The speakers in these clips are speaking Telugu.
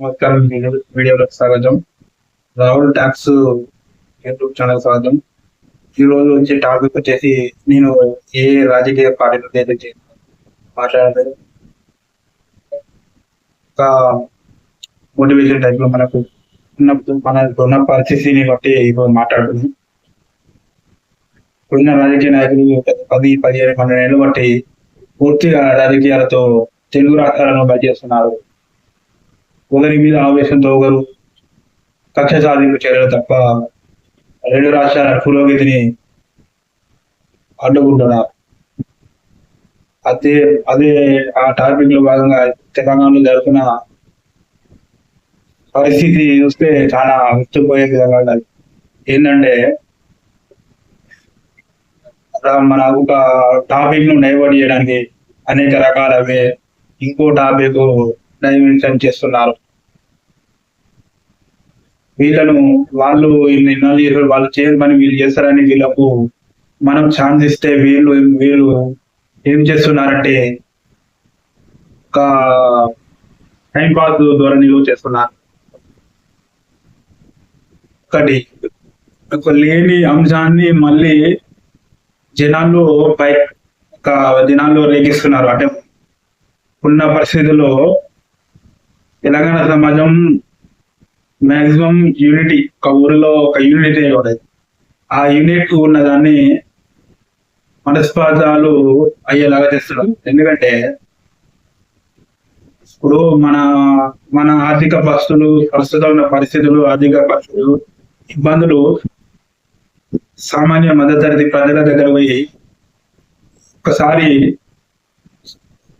నమస్కారం. వీడియోలకు స్వాగతం. రాహుల్ ట్యాక్స్ యూట్యూబ్ ఛానల్ స్వాగతం. ఈ రోజు వచ్చే టాపిక్ వచ్చేసి నేను ఏ రాజకీయ పార్టీలు లేదు మాట్లాడలేదు. ఒక మోటివేషన్ టైప్లో మనకు ఉన్నప్పుడు మన ఉన్న పరిస్థితిని బట్టి ఇప్పుడు మాట్లాడుతుంది ఇప్పుడున్న రాజకీయ నాయకులు పది పదిహేను పన్నెండు ఏళ్ళు బట్టి పూర్తిగా రాజకీయాలతో తెలుగు రాష్ట్రాలను బయటేస్తున్నారు ఒకరి మీద ఆవేశంతో ఒకరు కక్ష సాధింపు చర్యలు తప్ప రెండు రాష్ట్రాల పురోగతిని అడ్డుకుంటున్నారు అదే అదే ఆ టాపిక్లో భాగంగా తెలంగాణలో జరుగుతున్న పరిస్థితి చూస్తే చాలా విస్తుపోయే విధంగా ఉన్నది. ఏంటంటే మన ఒక టాపిక్ను డైవర్ట్ చేయడానికి అనేక రకాల ఇంకో టాపిక్ డైమెన్షన్ చేస్తున్నారు. వీళ్ళను వాళ్ళు వీళ్ళు ఇన్నాళ్ళు చేశారు, వాళ్ళు చేయని పని వీళ్ళు చేస్తారని వీళ్ళకు మనం ఛాన్స్ ఇస్తే వీళ్ళు వీళ్ళు ఏం చేస్తున్నారంటే ఒక టైం పాస్ ధోరణిలో చేస్తున్నారు. ఒకటి ఒక లేని అంశాన్ని మళ్ళీ జనాల్లో పై ఒక జనాల్లో రేగిస్తున్నారు. అంటే ఉన్న పరిస్థితుల్లో తెలంగాణ సమాజం మాక్సిమం యూనిటీ ఒక ఊరిలో ఒక యూనిటీ ఉండేది ఆ యూనిట్ ఉన్న దాన్ని మనస్పాదాలు అయ్యేలాగా చేస్తున్నారు. ఎందుకంటే ఇప్పుడు మన మన ఆర్థిక పరిస్థితులు ప్రస్తుతం ఉన్న పరిస్థితులు ఆర్థిక పరిస్థితులు ఇబ్బందులు సామాన్య మధ్యతరగతి ప్రజల దగ్గర పోయి ఒకసారి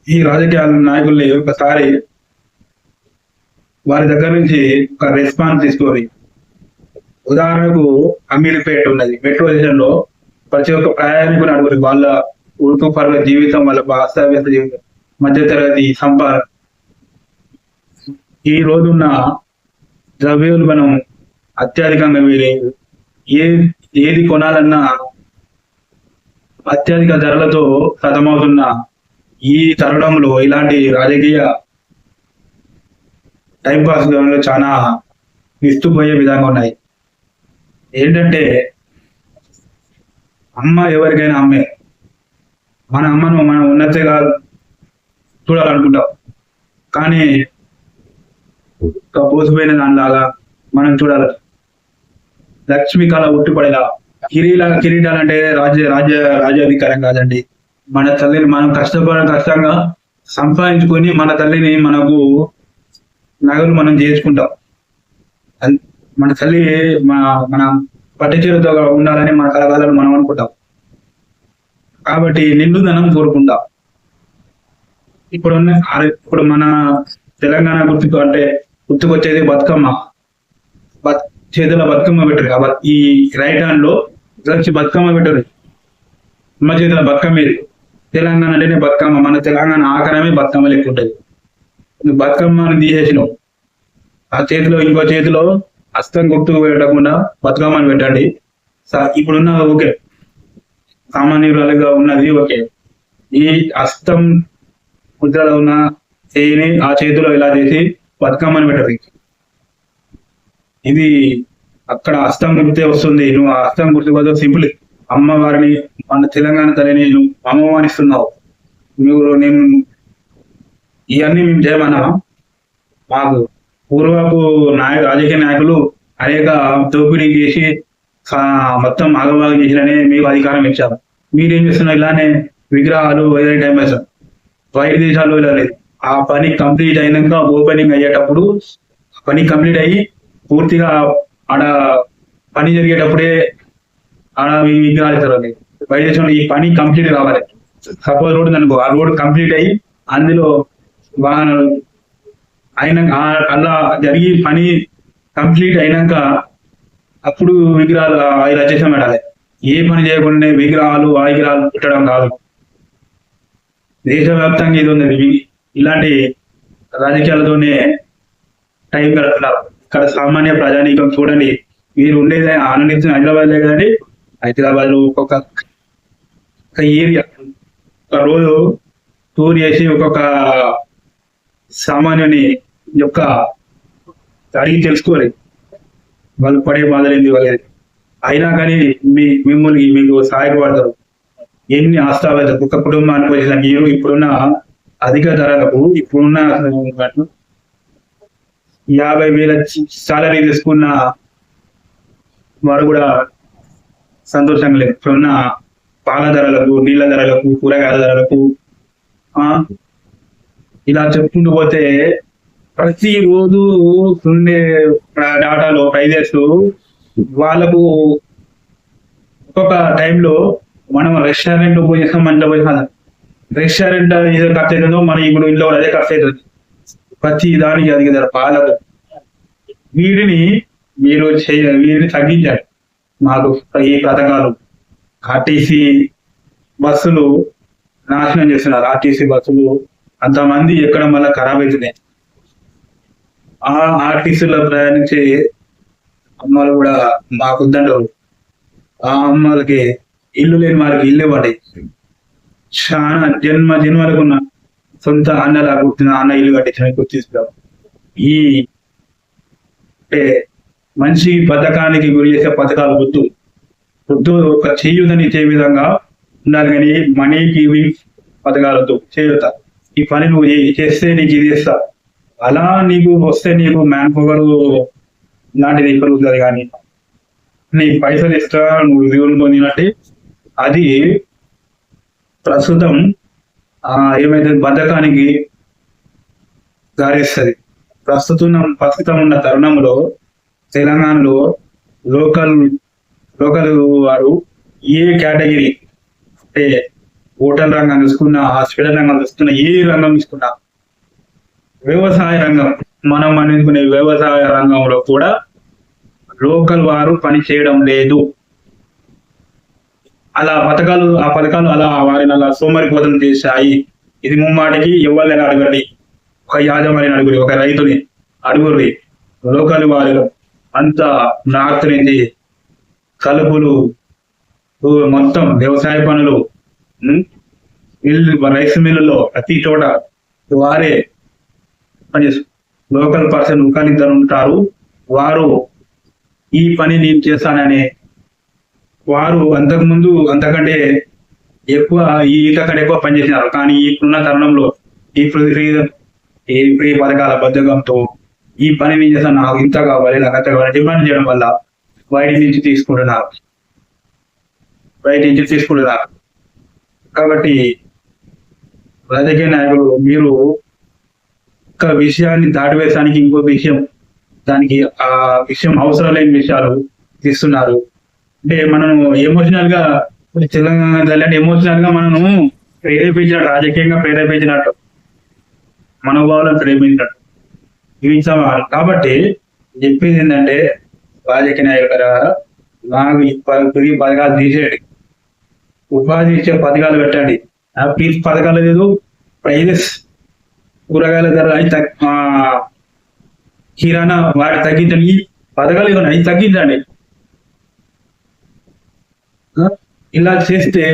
ఈ రాజకీయాల నాయకుల్ని ఒకసారి వారి దగ్గర నుంచి ఒక రెస్పాన్స్ తీసుకొని ఉదాహరణకు అమీర్పేట ఉన్నది. మెట్రో స్టేషన్లో ప్రతి ఒక్క ప్రయాణికుని అడుగురు వాళ్ళ ఉడుకు పరుల జీవితం వాళ్ళ వాస్తవ్యత జీవితం మధ్యతరగతి సంపాదన. ఈ రోజున్న ద్రవ్యోల్బణం అత్యధికంగా వేరే ఏ ఏది కొనాలన్నా అత్యధిక ధరలతో సతమవుతున్న ఈ తరుణంలో ఇలాంటి రాజకీయ టైం పాస్ గేమ్లో చాలా విస్తుపోయే విధంగా ఉన్నాయి. ఏంటంటే అమ్మ ఎవరికైనా అమ్మే. మన అమ్మను మనం ఉన్నతగా చూడాలనుకుంటాం. కానీ ఒక పోసిపోయిన దానిలాగా మనం చూడాలి. లక్ష్మి కళ ఉట్టిపడేలా. కిరీల కిరీటాలు అంటే రాజ్య రాజ్య రాజ్యాధికారం కాదండి. మన తల్లిని మనం కష్టపడ కష్టంగా సంపాదించుకొని మన తల్లిని మనకు నగలు మనం చేసుకుంటాం మన తల్లి మన మన పట్టుచీరతో ఉండాలని మన కలగాలని మనం అనుకుంటాం. కాబట్టి నిండుదనం కోరుకుంటాం. ఇప్పుడు ఉన్న ఇప్పుడు మన తెలంగాణ గుర్తుకు అంటే గుర్తుకొచ్చేది బతుకమ్మ. బత్ చేతిలో బతుకమ్మ పెట్టరు కాబట్టి ఈ రైట్ హ్యాండ్లో వచ్చి బతుకమ్మ పెట్టరు. అమ్మ చేతిలో బతుకమ్మ ఇది. తెలంగాణ అంటేనే బతుకమ్మ. మన తెలంగాణ ఆకారమే బతుకమ్మ లెక్క ఉంటుంది. బతుకమ్మని తీసేసినావు. ఆ చేతిలో ఇంకో చేతిలో అస్తం గుర్తుకు పెట్టకుండా బతుకమ్మని పెట్టండి. ఇప్పుడున్న ఓకే. సామాన్యురాలుగా ఉన్నది ఓకే. ఈ అస్తం ముద్రలో ఉన్న చేయిని ఆ చేతిలో ఇలా చేసి బతుకమ్మని పెట్టరు ఇది అక్కడ అస్తం గుర్తే వస్తుంది. నువ్వు ఆ హస్తం గుర్తు కోసం సింపుల్. అమ్మవారిని మన తెలంగాణ తల్లిని నువ్వు అమ్మవారిస్తున్నావు. నువ్వు నేను ఇవన్నీ మేము చేయమన్నా. మాకు పూర్వపు నాయక రాజకీయ నాయకులు అనేక దోపిడీ చేసి మొత్తం ఆగమాగం చేసిననే మీకు అధికారం ఇచ్చారు. మీరేం చేస్తున్నారు? ఇలానే విగ్రహాలు వైరల్ టైం బయట దేశాల్లో ఇలా లేదు. ఆ పని కంప్లీట్ అయినాక ఓపెనింగ్ అయ్యేటప్పుడు పని కంప్లీట్ అయ్యి పూర్తిగా ఆడ పని జరిగేటప్పుడే ఆడ మీ విగ్రహాలు ఇస్తారు బయట దేశంలో ఈ పని కంప్లీట్ కావాలి. సపోజ్ రోడ్ ఉంది అనుకో ఆ రోడ్ కంప్లీట్ అయ్యి అందులో వాహనాలు అయినాక అలా జరిగి పని కంప్లీట్ అయినాక అప్పుడు విగ్రహాలు ఆ ఇలా చేసాం పెట్టాలి ఏ పని చేయకుండా విగ్రహాలు ఆ పుట్టడం పెట్టడం కాదు. దేశవ్యాప్తంగా ఇది ఉంది. ఇలాంటి రాజకీయాలతోనే టైం గడుపుతున్నారు. ఇక్కడ సామాన్య ప్రజానీకం చూడండి. మీరు ఉండేది ఆనందించిన హైదరాబాద్ లే కదండి హైదరాబాద్లో ఒక్కొక్క ఏరియా. ఒక రోజు టూర్ చేసి ఒక్కొక్క సామాన్యుని యొక్క అడిగి తెలుసుకోవాలి వాళ్ళు పడే బాధలేంది ఏంది వాళ్ళది అయినా కానీ మీ మిమ్మల్ని మీకు సహాయపడతారు. ఎన్ని ఆస్తావేద ఒక కుటుంబానికి వచ్చిన మీరు ఇప్పుడున్న అధిక ధరలకు ఇప్పుడున్న యాభై వేల సాలరీ తీసుకున్న వారు కూడా సంతోషంగా లేదు ఇప్పుడున్న పాల ధరలకు నీళ్ళ ధరలకు కూరగాయల ధరలకు ఆ ఇలా చెప్పుకుంటూ పోతే ప్రతి రోజు ఉండే డాటాలో ప్రైజెస్ వాళ్ళకు ఒక్కొక్క టైంలో మనం రెస్టారెంట్ పోయి చేస్తాం మన ఇంట్లో పోయి రెస్టారెంట్ ఏదో ఖర్చు అవుతుందో మనం ఇప్పుడు ఇంట్లో అదే ఖర్చు అవుతుంది. ప్రతి దానికి అది కదా పాలకు. వీటిని మీరు చేయ వీటిని తగ్గించాలి. మాకు ఈ పథకాలు. ఆర్టీసీ బస్సులు నాశనం చేస్తున్నారు. ఆర్టీసీ బస్సులు అంతమంది ఎక్కడ మళ్ళీ ఖరాబ్ అవుతున్నాయి ఆ ఆర్టీసీలో ప్రయాణించే అమ్మలు కూడా మాకు మాకొద్దంటారు. ఆ అమ్మలకి ఇల్లు లేని వారికి ఇల్లు ఇవ్వండి. చాలా జన్మ జన్మలకు ఉన్న సొంత అన్నలా పుట్టిన అన్న ఇల్లు కట్టించిన గుర్తిస్తాం ఈ అంటే మనిషి పథకానికి గురి చేసే పథకాలు గుర్తు గుర్తు ఒక చేయుదని విధంగా ఉండాలి కానీ మనీకి ఇవి పథకాలు చేయుతారు ఈ పని నువ్వు చేస్తే నీకు ఇది ఇస్తా అలా నీకు వస్తే నీకు మ్యాన్ పవర్ లాంటిది కలుగుతుంది కానీ నీ పైసలు ఇస్తా నువ్వు విలువలు పొందినట్టే. అది ప్రస్తుతం ఏమైతే బద్ధకానికి దారిస్తుంది. ప్రస్తుతం ప్రస్తుతం ఉన్న తరుణంలో తెలంగాణలో లోకల్ లోకల్ వారు ఏ కేటగిరీ అంటే హోటల్ రంగం చూసుకున్నా హాస్పిటల్ రంగం చూసుకున్నా ఏ రంగం చూసుకున్నా వ్యవసాయ రంగం మనం అనుకునే వ్యవసాయ రంగంలో కూడా లోకల్ వారు పని చేయడం లేదు. అలా పథకాలు ఆ పథకాలు అలా వారిని అలా సోమరిపోతం చేశాయి. ఇది ముమ్మాటికి ఎవరిని అడగండి ఒక యాజమాని అడుగురి ఒక రైతుని అడుగురి లోకల్ వారు అంత నార్త్ నుంచి కలుపులు మొత్తం వ్యవసాయ పనులు వీళ్ళు రైస్ మిల్లులో ప్రతి చోట వారే లోకల్ పర్సన్ ఒకరిద్దరు ఉంటారు వారు ఈ పని నేను చేస్తానని వారు అంతకుముందు అంతకంటే ఎక్కువ ఈ కంటే ఎక్కువ పనిచేసినారు కానీ ఇప్పుడున్న తరుణంలో ఈ ఫ్రీ- ఈ ఫ్రీ పథకాల బద్ధకంతో ఈ పని నేను చేస్తాను నాకు ఇంత కావాలి నాకు అంత కావాలి డిమాండ్ చేయడం వల్ల బయట నుంచి తీసుకుంటున్నారు. బయట నుంచి తీసుకుంటున్నారు. కాబట్టి రాజకీయ నాయకులు మీరు ఒక విషయాన్ని దాటివేయడానికి ఇంకో విషయం దానికి ఆ విషయం అవసరం లేని విషయాలు తీస్తున్నారు. అంటే మనం ఎమోషనల్గా తెలంగాణ తల్లి ఎమోషనల్గా మనము ప్రేరేపించినట్టు రాజకీయంగా ప్రేరేపించినట్టు మనోభావాలను ప్రేమించినట్టు ఇవి కాబట్టి చెప్పింది ఏంటంటే రాజకీయ నాయకుల నాకు ఈ ప- ఈ పథకాలు తీసేయండి. ఉపాధి ఇచ్చే పథకాలు పెట్టండి. ఆ పీ పథకాలు లేదు. ప్రైజెస్ కూరగాయల ధర అవి ఆ, కిరాణా వాటి తగ్గించండి ఈ పథకాలు ఇవ్వండి అవి తగ్గించండి. ఇలా చేస్తే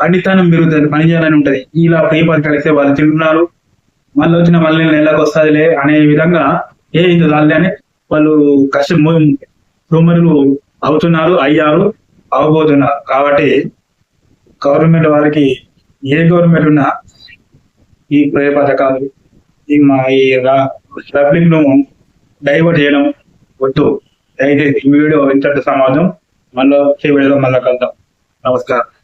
పనితనం పెరుగుతుంది పని చేయాలని ఇలా ఫ్రీ పథకాలు ఇస్తే వాళ్ళు తింటున్నారు. మళ్ళీ వచ్చిన మళ్ళీ నెలకు వస్తుందిలే అనే విధంగా ఏ ఇంత అని వాళ్ళు కష్టం సోమరులు అవుతున్నారు అయ్యారు. అవబోతున్నారు కాబట్టి గవర్నమెంట్ వారికి ఏ గవర్నమెంట్ ఉన్నా ఈ ప్రయ పథకాలు ఈ మా ఈ పబ్లిక్ను డైవర్ట్ చేయడం వద్దు. దయచేసి వీడియో ఇంతటి సమాజం. మళ్ళీ వచ్చే వీడియోలో మళ్ళీ కలుద్దాం. నమస్కారం.